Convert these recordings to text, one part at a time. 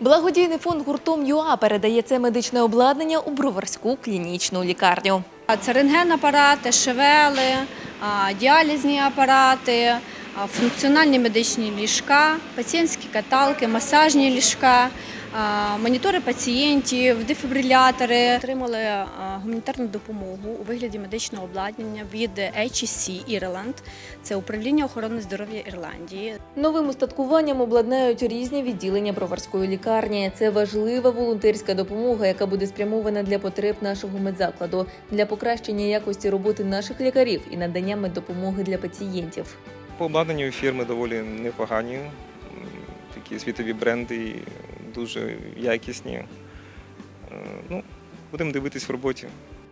Благодійний фонд гуртом ЮА передає це медичне обладнання у Броварську клінічну лікарню. Це рентген-апарати, шевели, діалізні апарати, функціональні медичні ліжка, пацієнтські каталки, масажні ліжка, монітори пацієнтів, дефібрилятори. Отримали гуманітарну допомогу у вигляді медичного обладнання від HSC Ireland. Це управління охорони здоров'я Ірландії. Новим устаткуванням обладнають різні відділення броварської лікарні. Це важлива волонтерська допомога, яка буде спрямована для потреб нашого медзакладу, для покращення якості роботи наших лікарів і надання меддопомоги для пацієнтів. По обладнанню фірми доволі непогані. Такі світові бренди, дуже якісні. Е, Ну, будемо дивитись в роботі.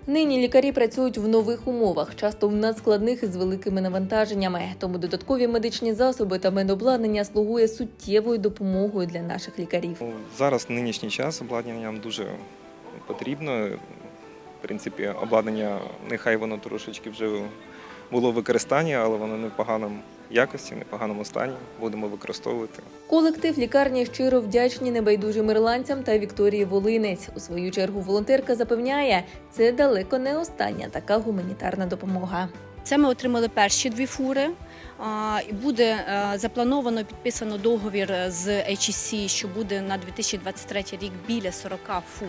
Нині лікарі працюють в нових умовах, часто в надскладних із великими навантаженнями. Тому додаткові медичні засоби та медобладнання слугує суттєвою допомогою для наших лікарів. Ну, Зараз нинішній час обладнання нам дуже потрібно. В принципі, обладнання, нехай воно трошечки вже було використання, але воно не в поганому якості, не в поганому стані. Будемо використовувати. Колектив лікарні щиро вдячні небайдужим ірландцям та Вікторії Волинець. У свою чергу волонтерка запевняє, це далеко не остання така гуманітарна допомога. Це ми отримали перші дві фури. Буде е, заплановано підписано договір з HSC, що буде на 2023 рік біля 40 фур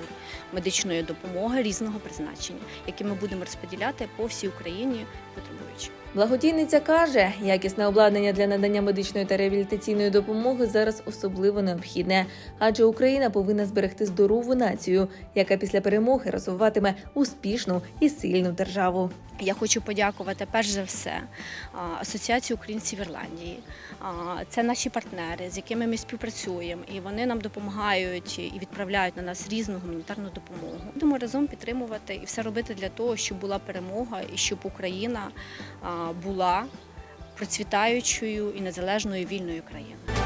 медичної допомоги різного призначення, які ми будемо розподіляти по всій Україні потребуючим. Благодійниця каже, якісне обладнання для надання медичної та реабілітаційної допомоги зараз особливо необхідне, адже Україна повинна зберегти здорову націю, яка після перемоги розвиватиме успішну і сильну державу. Я хочу подякувати перш за все а, Асоціації в Ірландії. Це наші партнери, з якими ми співпрацюємо, і вони нам допомагають і відправляють на нас різну гуманітарну допомогу. Будемо разом підтримувати і все робити для того, щоб була перемога і щоб Україна була процвітаючою і незалежною вільною країною.